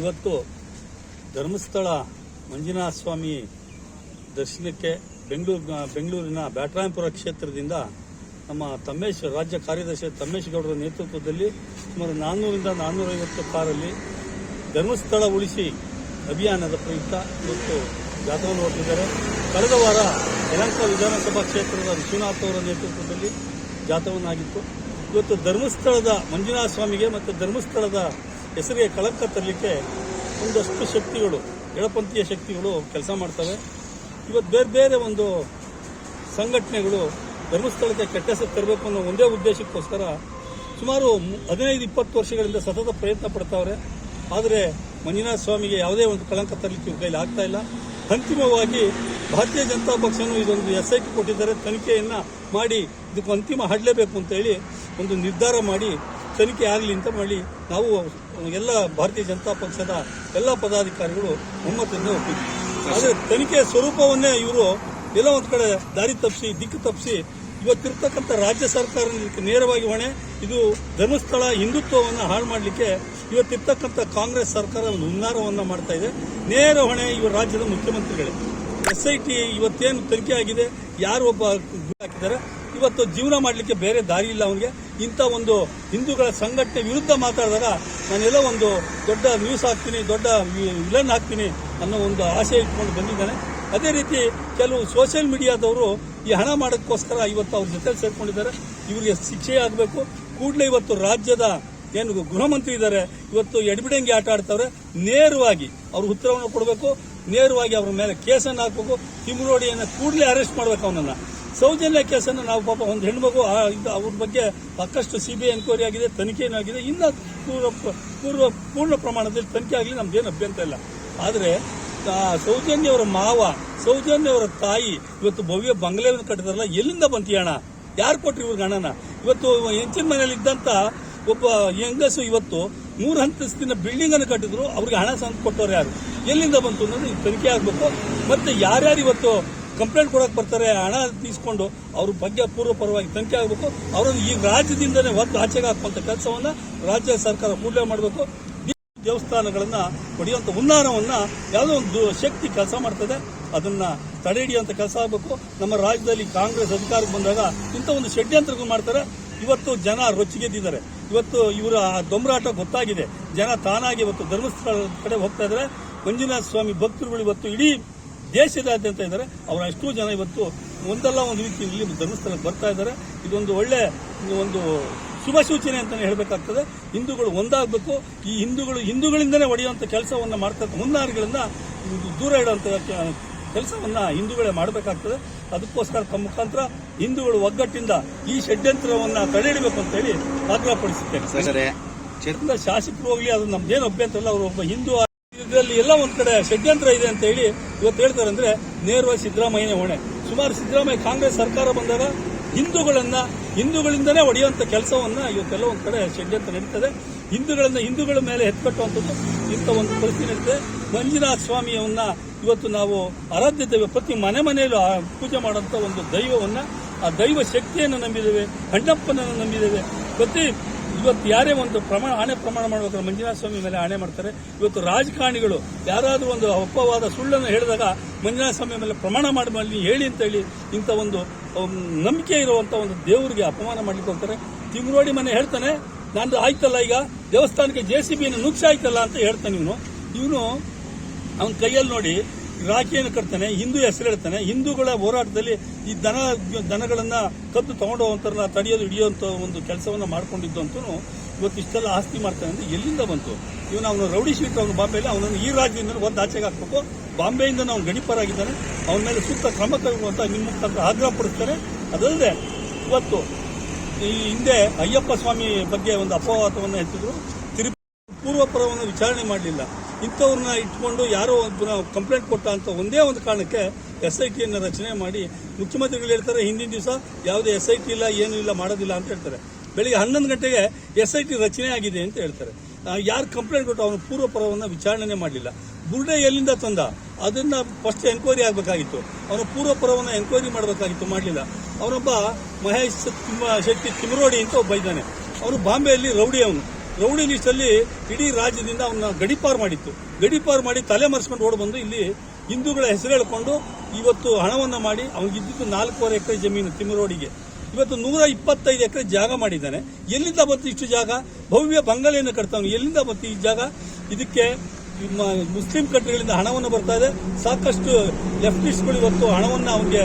ಇವತ್ತು ಧರ್ಮಸ್ಥಳ ಮಂಜುನಾಥ ಸ್ವಾಮಿ ದರ್ಶನಕ್ಕೆ ಬೆಂಗಳೂರು ಬೆಂಗಳೂರಿನ ಬ್ಯಾಟರಾಯಪುರ ಕ್ಷೇತ್ರದಿಂದ ನಮ್ಮ ತಮ್ಮೇಶ್, ರಾಜ್ಯ ಕಾರ್ಯದರ್ಶಿ ತಮ್ಮೇಶ್ ಗೌಡರ ನೇತೃತ್ವದಲ್ಲಿ ಸುಮಾರು ನಾನ್ನೂರಿಂದ ನಾನ್ನೂರೈವತ್ತು ಕಾರಲ್ಲಿ ಧರ್ಮಸ್ಥಳ ಉಳಿಸಿ ಅಭಿಯಾನದ ಪ್ರಯುಕ್ತ ಇವತ್ತು ಜಾಥವನ್ನು ಹೊರಟಿದ್ದಾರೆ. ಕಳೆದ ವಾರ ಯಲಂಕ ವಿಧಾನಸಭಾ ಕ್ಷೇತ್ರದ ವಿಶ್ವನಾಥ್ ಅವರ ನೇತೃತ್ವದಲ್ಲಿ ಜಾಥವನ್ನಾಗಿತ್ತು. ಇವತ್ತು ಧರ್ಮಸ್ಥಳದ ಮಂಜುನಾಥ ಸ್ವಾಮಿಗೆ ಮತ್ತು ಧರ್ಮಸ್ಥಳದ ಹೆಸರಿಗೆ ಕಳಂಕ ತರಲಿಕ್ಕೆ ಒಂದಷ್ಟು ಶಕ್ತಿಗಳು, ಎಡಪಂಥೀಯ ಶಕ್ತಿಗಳು ಕೆಲಸ ಮಾಡ್ತವೆ. ಇವತ್ತು ಬೇರೆ ಬೇರೆ ಒಂದು ಸಂಘಟನೆಗಳು ಧರ್ಮಸ್ಥಳಕ್ಕೆ ಕೆಟ್ಟ ಹೆಸರು ತರಬೇಕು ಅನ್ನೋ ಒಂದೇ ಉದ್ದೇಶಕ್ಕೋಸ್ಕರ ಸುಮಾರು ಹದಿನೈದು, ಇಪ್ಪತ್ತು ವರ್ಷಗಳಿಂದ ಸತತ ಪ್ರಯತ್ನ ಪಡ್ತಾವ್ರೆ. ಆದರೆ ಮಂಜುನಾಥ ಸ್ವಾಮಿಗೆ ಯಾವುದೇ ಒಂದು ಕಳಂಕ ತರಲಿಕ್ಕೆ ಕೈಲಿ ಆಗ್ತಾ ಇಲ್ಲ. ಅಂತಿಮವಾಗಿ ಭಾರತೀಯ ಜನತಾ ಪಕ್ಷನೂ ಇದೊಂದು ಎಸ್ ಐ ಕೊಟ್ಟಿದ್ದಾರೆ. ತನಿಖೆಯನ್ನು ಮಾಡಿ ಇದಕ್ಕೆ ಅಂತಿಮ ಹಾಡಲೇಬೇಕು ಅಂತ ಹೇಳಿ ಒಂದು ನಿರ್ಧಾರ ಮಾಡಿ ತನಿಖೆ ಆಗಲಿ ಅಂತ ಮಾಡಿ ನಾವು ಎಲ್ಲ ಭಾರತೀಯ ಜನತಾ ಪಕ್ಷದ ಎಲ್ಲ ಪದಾಧಿಕಾರಿಗಳು ಒಮ್ಮತದಿಂದ ಒಪ್ಪಿದ್ವಿ. ಆದರೆ ತನಿಖೆಯ ಸ್ವರೂಪವನ್ನೇ ಇವರು ಎಲ್ಲ ಒಂದು ಕಡೆ ದಾರಿ ತಪ್ಪಿಸಿ, ದಿಕ್ಕು ತಪ್ಪಿಸಿ ಇವತ್ತಿರ್ತಕ್ಕಂಥ ರಾಜ್ಯ ಸರ್ಕಾರಕ್ಕೆ ನೇರವಾಗಿ ಹೊಣೆ. ಇದು ಧರ್ಮಸ್ಥಳ ಹಿಂದುತ್ವವನ್ನು ಹಾಳು ಮಾಡಲಿಕ್ಕೆ ಇವತ್ತಿರ್ತಕ್ಕಂಥ ಕಾಂಗ್ರೆಸ್ ಸರ್ಕಾರ ಒಂದು ಹುನ್ನಾರವನ್ನು ಮಾಡ್ತಾ ಇದೆ. ನೇರ ಹೊಣೆ ಇವರು ರಾಜ್ಯದ ಮುಖ್ಯಮಂತ್ರಿಗಳೇ. ಎಸ್ ಐ ಟಿ ಇವತ್ತೇನು ತನಿಖೆ ಆಗಿದೆ, ಯಾರು ಒಬ್ಬ ಹಾಕಿದ್ದಾರೆ, ಇವತ್ತು ಜೀವನ ಮಾಡಲಿಕ್ಕೆ ಬೇರೆ ದಾರಿ ಇಲ್ಲ ಅವನಿಗೆ. ಇಂಥ ಒಂದು ಹಿಂದೂಗಳ ಸಂಘಟನೆ ವಿರುದ್ಧ ಮಾತಾಡಿದಾಗ ನಾನೆಲ್ಲ ಒಂದು ದೊಡ್ಡ ನ್ಯೂಸ್ ಹಾಕ್ತೀನಿ, ದೊಡ್ಡ ವಿಲನ್ ಹಾಕ್ತೀನಿ ಅನ್ನೋ ಒಂದು ಆಸೆ ಇಟ್ಕೊಂಡು ಬಂದಿದ್ದಾನೆ. ಅದೇ ರೀತಿ ಕೆಲವು ಸೋಷಿಯಲ್ ಮೀಡಿಯಾದವರು ಈ ಹಣ ಮಾಡೋಕ್ಕೋಸ್ಕರ ಇವತ್ತು ಅವ್ರ ಜೊತೆ ಸೇರ್ಕೊಂಡಿದ್ದಾರೆ. ಇವರಿಗೆ ಶಿಕ್ಷೆ ಆಗಬೇಕು. ಕೂಡಲೇ ಇವತ್ತು ರಾಜ್ಯದ ಏನು ಗೃಹ ಮಂತ್ರಿ ಇದ್ದಾರೆ, ಇವತ್ತು ಎಡಬಿಡಂಗಿ ಆಟ ಆಡ್ತಾವ್ರೆ. ನೇರವಾಗಿ ಅವ್ರ ಉತ್ತರವನ್ನು ಕೊಡಬೇಕು. ನೇರವಾಗಿ ಅವ್ರ ಮೇಲೆ ಕೇಸನ್ನು ಹಾಕಬೇಕು. ತಿಮ್ರೋಡಿಯನ್ನು ಕೂಡಲೇ ಅರೆಸ್ಟ್ ಮಾಡಬೇಕು ಅವನನ್ನ. ಸೌಜನ್ಯ ಕೇಸನ್ನು ನಾವು ಪಾಪ ಒಂದು ಹೆಣ್ಮಗು ಅವ್ರ ಬಗ್ಗೆ ಸಾಕಷ್ಟು ಸಿಬಿಐ ಎನ್ಕ್ವೈರಿ ಆಗಿದೆ ತನಿಖೆನೂ ಆಗಿದೆ, ಇನ್ನು ಪೂರ್ವ ಪೂರ್ಣ ಪ್ರಮಾಣದಲ್ಲಿ ತನಿಖೆ ಆಗಲಿ ನಮ್ದೇನು ಅಭ್ಯಂತರ ಇಲ್ಲ. ಆದರೆ ಸೌಜನ್ಯವರ ಮಾವ, ಸೌಜನ್ಯವರ ತಾಯಿ, ಇವತ್ತು ಭವ್ಯ ಬಂಗ್ಲೆಯನ್ನು ಕಟ್ಟಿದಾರಲ್ಲ, ಎಲ್ಲಿಂದ ಬಂತು ಈ ಹಣ? ಯಾರು ಕೊಟ್ರಿ ಇವ್ರಿಗೆ ಹಣನ? ಇವತ್ತು ಹೆಂಚಿನ ಮನೆಯಲ್ಲಿ ಇದ್ದಂತ ಒಬ್ಬ ಹೆಂಗಸು ಇವತ್ತು ಮೂರು ಹಂತಸ್ತಿನ ಬಿಲ್ಡಿಂಗ್ ಅನ್ನು ಕಟ್ಟಿದ್ರು, ಅವ್ರಿಗೆ ಹಣ ಸಂತ ಕೊಟ್ಟವ್ರು ಯಾರು? ಎಲ್ಲಿಂದ ಬಂತು ಅನ್ನೋದು ತನಿಖೆ ಆಗಬೇಕು. ಮತ್ತೆ ಯಾರ್ಯಾರು ಇವತ್ತು ಕಂಪ್ಲೇಂಟ್ ಕೊಡಕ್ ಬರ್ತಾರೆ, ಹಣ ತೀಸ್ಕೊಂಡು ಅವ್ರ ಬಗ್ಗೆ ಪೂರ್ವಪರವಾಗಿ ತನಿಖೆ ಆಗಬೇಕು. ಅವರನ್ನು ಈ ರಾಜ್ಯದಿಂದಲೇ ಒಂದು ಆಚೆಗೆ ಹಾಕುವಂತ ಕೆಲಸವನ್ನ ರಾಜ್ಯ ಸರ್ಕಾರ ಕೂಡಲೇ ಮಾಡಬೇಕು. ದೇವಸ್ಥಾನಗಳನ್ನ ಪಡೆಯುವಂತ ಉನ್ನಾರವನ್ನ ಯಾವುದೋ ಒಂದು ಶಕ್ತಿ ಕೆಲಸ ಮಾಡ್ತದೆ. ಅದನ್ನ ತಡೆ ಹಿಡಿಯುವಂತ ಕೆಲಸ ಆಗಬೇಕು. ನಮ್ಮ ರಾಜ್ಯದಲ್ಲಿ ಕಾಂಗ್ರೆಸ್ ಅಧಿಕಾರಕ್ಕೆ ಬಂದಾಗ ಇಂಥ ಒಂದು ಷಡ್ಯಂತ್ರಗಳು ಮಾಡ್ತಾರೆ. ಇವತ್ತು ಜನ ರೊಚ್ಚಿಗೆದ್ದಿದ್ದಾರೆ. ಇವತ್ತು ಇವರ ದೊಂಬರಾಟ ಗೊತ್ತಾಗಿದೆ. ಜನ ತಾನಾಗಿ ಇವತ್ತು ಧರ್ಮಸ್ಥಳ ಕಡೆ ಹೋಗ್ತಾ ಇದ್ದಾರೆ. ಮಂಜುನಾಥ ಸ್ವಾಮಿ ಭಕ್ತರುಗಳು ಇವತ್ತು ಇಡೀ ದೇಶದಾದ್ಯಂತ ಇದ್ದಾರೆ. ಅವರ ಎಷ್ಟೋ ಜನ ಇವತ್ತು ಒಂದಲ್ಲ ಒಂದು ರೀತಿಯಲ್ಲಿ ಧರ್ಮಸ್ಥಳಕ್ಕೆ ಬರ್ತಾ ಇದ್ದಾರೆ. ಇದೊಂದು ಒಳ್ಳೆ ಒಂದು ಶುಭ ಸೂಚನೆ ಅಂತಲೇ ಹೇಳಬೇಕಾಗ್ತದೆ. ಹಿಂದೂಗಳು ಒಂದಾಗಬೇಕು. ಈ ಹಿಂದೂಗಳು ಹಿಂದೂಗಳಿಂದನೇ ಒಡೆಯುವಂಥ ಕೆಲಸವನ್ನು ಮಾಡ್ತಾ ಮುನ್ನಾರಿಗಳನ್ನು ದೂರ ಇಡುವಂಥ ಕೆಲಸವನ್ನು ಹಿಂದೂಗಳೇ ಮಾಡಬೇಕಾಗ್ತದೆ. ಅದಕ್ಕೋಸ್ಕರ ತಮ್ಮ ಮುಖಾಂತರ ಹಿಂದೂಗಳು ಒಗ್ಗಟ್ಟಿಂದ ಈ ಷಡ್ಯಂತ್ರವನ್ನು ತಡೆ ಹಿಡಬೇಕು ಅಂತ ಹೇಳಿ ಆಗ್ರಹಪಡಿಸುತ್ತೇನೆ. ಶಾಸಕರು ಹೋಗಲಿ ಅದು ನಮ್ದೇನು ಅಭ್ಯಂತರ ಇಲ್ಲ ಅವರು ಒಬ್ಬ ಹಿಂದೂ ಇದರಲ್ಲಿ ಎಲ್ಲ ಒಂದ್ ಕಡೆ ಷಡ್ಯಂತ್ರ ಇದೆ ಅಂತ ಹೇಳಿ ಇವತ್ತು ಹೇಳ್ತಾರೆ ಅಂದ್ರೆ ನೇರವಾಗಿ ಸಿದ್ದರಾಮಯ್ಯನೇ ಹೊಣೆ. ಸುಮಾರು ಸಿದ್ದರಾಮಯ್ಯ ಕಾಂಗ್ರೆಸ್ ಸರ್ಕಾರ ಬಂದಾಗ ಹಿಂದೂಗಳನ್ನ ಹಿಂದೂಗಳಿಂದನೇ ಹೊಡೆಯುವಂತ ಕೆಲಸವನ್ನ ಇವತ್ತೆಲ್ಲ ಒಂದ್ ಕಡೆ ಷಡ್ಯಂತ್ರ ನಡೀತದೆ. ಹಿಂದೂಗಳನ್ನ ಹಿಂದೂಗಳ ಮೇಲೆ ಎತ್ಕಟ್ಟುವಂಥದ್ದು ಇಂಥ ಒಂದು ಪರಿಸ್ಥಿತಿ ನಡೀತದೆ. ಮಂಜುನಾಥ ಸ್ವಾಮಿಯವನ್ನ ಇವತ್ತು ನಾವು ಆರಾಧ್ಯ ದೈವ ಪ್ರತಿ ಮನೆ ಮನೆಯಲ್ಲೂ ಪೂಜೆ ಮಾಡುವಂತ ಒಂದು ದೈವವನ್ನ, ಆ ದೈವ ಶಕ್ತಿಯನ್ನು ನಂಬಿದ್ದೇವೆ, ಹಣ್ಣಪ್ಪನನ್ನು ನಂಬಿದ್ದೇವೆ. ಪ್ರತಿ ಇವತ್ತು ಯಾರೇ ಒಂದು ಪ್ರಮಾಣ ಆಣೆ ಪ್ರಮಾಣ ಮಾಡಬೇಕಾದ್ರೆ ಮಂಜುನಾಥ ಸ್ವಾಮಿ ಮೇಲೆ ಆಣೆ ಮಾಡ್ತಾರೆ. ಇವತ್ತು ರಾಜಕಾರಣಿಗಳು ಯಾರಾದರೂ ಒಂದು ಅಪ್ಪವಾದ ಸುಳ್ಳನ್ನು ಹೇಳಿದಾಗ ಮಂಜುನಾಥ ಸ್ವಾಮಿ ಮೇಲೆ ಪ್ರಮಾಣ ಮಾಡಿ ಹೇಳಿ ಅಂತ ಹೇಳಿ ಇಂಥ ಒಂದು ನಂಬಿಕೆ ಇರುವಂಥ ಒಂದು ದೇವರಿಗೆ ಅಪಮಾನ ಮಾಡ್ಲಿಕ್ಕೆ ಹೋಗ್ತಾರೆ. ತಿಮ್ರೋಡಿ ಮನೆ ಹೇಳ್ತಾನೆ ನಾನು ಆಯ್ತಲ್ಲ ಈಗ, ದೇವಸ್ಥಾನಕ್ಕೆ ಜೆ ಸಿ ಬಿಯನ್ನು ನುಗ್ಸಾಯ್ತಲ್ಲ ಅಂತ ಹೇಳ್ತಾನೆ ಇವನು. ಇವನು ಅವನ ಕೈಯಲ್ಲಿ ನೋಡಿ ರಾಖಿಯನ್ನು ಕಟ್ತಾನೆ, ಹಿಂದೂ ಹೆಸರು ಹೇಳ್ತಾನೆ, ಹಿಂದೂಗಳ ಹೋರಾಟದಲ್ಲಿ ಈ ದನ, ದನಗಳನ್ನ ಕದ್ದು ತಗೊಂಡೋಗಂತಾರನ್ನ ತಡೆಯೋದು ಹಿಡಿಯುವಂತ ಒಂದು ಕೆಲಸವನ್ನ ಮಾಡ್ಕೊಂಡಿದ್ದು ಅಂತೂ ಇವತ್ತು ಇಷ್ಟೆಲ್ಲ ಆಸ್ತಿ ಮಾಡ್ತಾನೆ ಅಂದ್ರೆ ಎಲ್ಲಿಂದ ಬಂತು? ಇವನು ಅವನು ರೌಡಿ ಶೀಟ್, ಅವನು ಬಾಂಬೆಯಲ್ಲಿ ಅವನನ್ನು ಈ ರಾಜ್ಯದಿಂದ ಒಂದು ಆಚೆಗೆ ಹಾಕ್ಬೇಕು. ಬಾಂಬೆಯಿಂದ ನಾವು ಗಣಿಪರಾಗಿದ್ದಾನೆ. ಅವನ ಮೇಲೆ ಸೂಕ್ತ ಕ್ರಮ ಕೈಗೊಳ್ಳುವಂತ ನಿಮ್ಮ ಮುಖಾಂತರ ಆಗ್ರಹ ಪಡಿಸ್ತಾರೆ ಅದಲ್ಲದೆ ಇವತ್ತು ಈ ಹಿಂದೆ ಅಯ್ಯಪ್ಪ ಸ್ವಾಮಿ ಬಗ್ಗೆ ಒಂದು ಅಪವಾದವನ್ನು ಎತ್ತಿದ್ರು. ತಿರುಪತಿ ಪೂರ್ವಪರವನ್ನು ವಿಚಾರಣೆ ಮಾಡಲಿಲ್ಲ. ಇಂಥವ್ರನ್ನ ಇಟ್ಕೊಂಡು ಯಾರೋ ಒಂದು ಕಂಪ್ಲೇಂಟ್ ಕೊಟ್ಟ ಅಂತ ಒಂದೇ ಒಂದು ಕಾರಣಕ್ಕೆ ಎಸ್ ಐ ಟಿಯನ್ನು ರಚನೆ ಮಾಡಿ ಮುಖ್ಯಮಂತ್ರಿಗಳು ಹೇಳ್ತಾರೆ, ಹಿಂದಿನ ದಿವಸ ಯಾವುದೇ ಎಸ್ ಐ ಟಿ ಇಲ್ಲ, ಏನೂ ಇಲ್ಲ, ಮಾಡೋದಿಲ್ಲ ಅಂತ ಹೇಳ್ತಾರೆ. ಬೆಳಿಗ್ಗೆ ಹನ್ನೊಂದು ಗಂಟೆಗೆ ಎಸ್ ಐ ಟಿ ರಚನೆ ಆಗಿದೆ ಅಂತ ಹೇಳ್ತಾರೆ. ಯಾರು ಕಂಪ್ಲೇಂಟ್ ಕೊಟ್ಟು ಅವನ ಪೂರ್ವಪರವನ್ನು ವಿಚಾರಣೆ ಮಾಡಲಿಲ್ಲ ಬುರ್ಡೆ ಎಲ್ಲಿಂದ ತಂದ? ಅದನ್ನ ಫಸ್ಟ್ ಎನ್ಕ್ವೈರಿ ಆಗಬೇಕಾಗಿತ್ತು. ಅವನ ಪೂರ್ವಪರವನ್ನು ಎನ್ಕ್ವೈರಿ ಮಾಡಬೇಕಾಗಿತ್ತು, ಮಾಡಲಿಲ್ಲ. ಅವನೊಬ್ಬ ಮಹೇಶ್ ಶೆಟ್ಟಿ ತಿಮರೋಡಿ ಅಂತ ಒಬ್ಬ ಇದ್ದಾನೆ. ಅವನು ಬಾಂಬೆಯಲ್ಲಿ ರೌಡಿ ಅವನು. ರೌಡಿ ಲೀಸ್ಟಲ್ಲಿ ಇಡೀ ರಾಜ್ಯದಿಂದ ಅವನ್ನ ಗಡಿಪಾರು ಮಾಡಿತ್ತು. ಗಡಿಪಾರು ಮಾಡಿ ತಲೆ ಮರೆಸ್ಕೊಂಡು ಓಡ್ ಬಂದು ಇಲ್ಲಿ ಹಿಂದೂಗಳ ಹೆಸರು ಹೇಳ್ಕೊಂಡು ಇವತ್ತು ಹಣವನ್ನು ಮಾಡಿ ಅವನಿಗಿದ್ದು ನಾಲ್ಕೂವರೆ ಎಕರೆ ಜಮೀನು ತಿಮ್ಮರೋಡಿಗೆ ಇವತ್ತು ನೂರ ಇಪ್ಪತ್ತೈದು ಎಕರೆ ಜಾಗ ಮಾಡಿದ್ದಾನೆ. ಎಲ್ಲಿಂದ ಬಂತು ಇಷ್ಟು ಜಾಗ? ಭವ್ಯ ಬಂಗಲೆಯನ್ನು ಕಟ್ತಾವನು. ಎಲ್ಲಿಂದ ಬಂತು ಈ ಜಾಗ? ಇದಕ್ಕೆ ಮುಸ್ಲಿಂ ಕಂಟ್ರಿಗಳಿಂದ ಹಣವನ್ನು ಬರ್ತಾ ಇದೆ. ಸಾಕಷ್ಟು ಲೆಫ್ಟಿಸ್ಟ್ಗಳು ಇವತ್ತು ಹಣವನ್ನು ಅವನಿಗೆ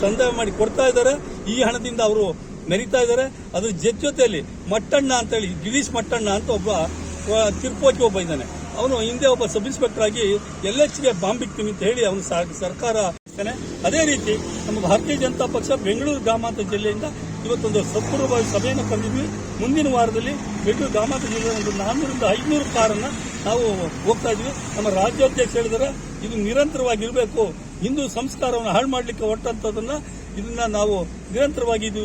ಸಂದಾಯ ಮಾಡಿ ಕೊಡ್ತಾ ಇದ್ದಾರೆ. ಈ ಹಣದಿಂದ ಅವರು ಮೆರಿತಾ ಇದ್ದಾರೆ. ಅದ್ರ ಜೊತೆ ಜೊತೆಯಲ್ಲಿ ಮಟ್ಟಣ್ಣ ಅಂತೇಳಿ, ಗಿರೀಶ್ ಮಟ್ಟಣ್ಣ ಅಂತ ಒಬ್ಬ ತಿರುಪತಿ ಒಬ್ಬ ಇದ್ದಾನೆ. ಅವನು ಹಿಂದೆ ಒಬ್ಬ ಸಬ್ ಇನ್ಸ್ಪೆಕ್ಟರ್ ಆಗಿ ಎಲ್ಗೆ ಬಾಂಬ್ ಇಕ್ತೀನಿ ಅಂತ ಹೇಳಿ ಅವನು ಸರ್ಕಾರ. ಅದೇ ರೀತಿ ನಮ್ಮ ಭಾರತೀಯ ಜನತಾ ಪಕ್ಷ ಬೆಂಗಳೂರು ಗ್ರಾಮಾಂತರ ಜಿಲ್ಲೆಯಿಂದ ಇವತ್ತೊಂದು ಸಪೂರ್ವವಾಗಿ ಸಭೆಯನ್ನು ಕರೆದಿದ್ವಿ. ಮುಂದಿನ ವಾರದಲ್ಲಿ ಬೆಂಗಳೂರು ಗ್ರಾಮಾಂತರ ಜಿಲ್ಲೆಯ ಒಂದು ನಾನ್ನೂರಿಂದ ಐನೂರು ಕಾರನ್ನ ನಾವು ಹೋಗ್ತಾ ಇದ್ವಿ. ನಮ್ಮ ರಾಜ್ಯಾಧ್ಯಕ್ಷ ಹೇಳಿದರೆ, ಇದು ನಿರಂತರವಾಗಿ ಇರಬೇಕು ಹಿಂದೂ ಸಂಸ್ಕಾರವನ್ನು ಹಾಳು ಮಾಡಲಿಕ್ಕೆ ಹೊಟ್ಟಂತದನ್ನ ಇದನ್ನ ನಾವು ನಿರಂತರವಾಗಿ ಇದು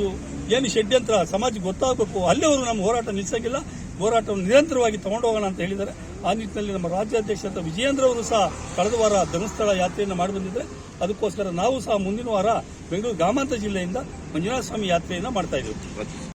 ಏನು ಷಡ್ಯಂತ್ರ ಸಮಾಜಕ್ಕೆ ಗೊತ್ತಾಗಬೇಕು, ಅಲ್ಲಿವರೆಗೂ ನಮ್ಮ ಹೋರಾಟ ನಿಲ್ಲಿಸೋಂಗಿಲ್ಲ. ಹೋರಾಟವನ್ನು ನಿರಂತರವಾಗಿ ತಗೊಂಡೋಗೋಣ ಅಂತ ಹೇಳಿದ್ದಾರೆ. ಆ ನಿಟ್ಟಿನಲ್ಲಿ ನಮ್ಮ ರಾಜ್ಯಾಧ್ಯಕ್ಷ ವಿಜಯೇಂದ್ರ ಅವರು ಸಹ ಕಳೆದ ವಾರ ಧರ್ಮಸ್ಥಳ ಯಾತ್ರೆಯನ್ನು ಮಾಡಿ ಬಂದಿದ್ದಾರೆ. ಅದಕ್ಕೋಸ್ಕರ ನಾವು ಸಹ ಮುಂದಿನ ವಾರ ಬೆಂಗಳೂರು ಗ್ರಾಮಾಂತರ ಜಿಲ್ಲೆಯಿಂದ ಮಂಜುನಾಥ ಸ್ವಾಮಿ ಯಾತ್ರೆಯನ್ನು ಮಾಡ್ತಾ ಇದ್ದೀವಿ.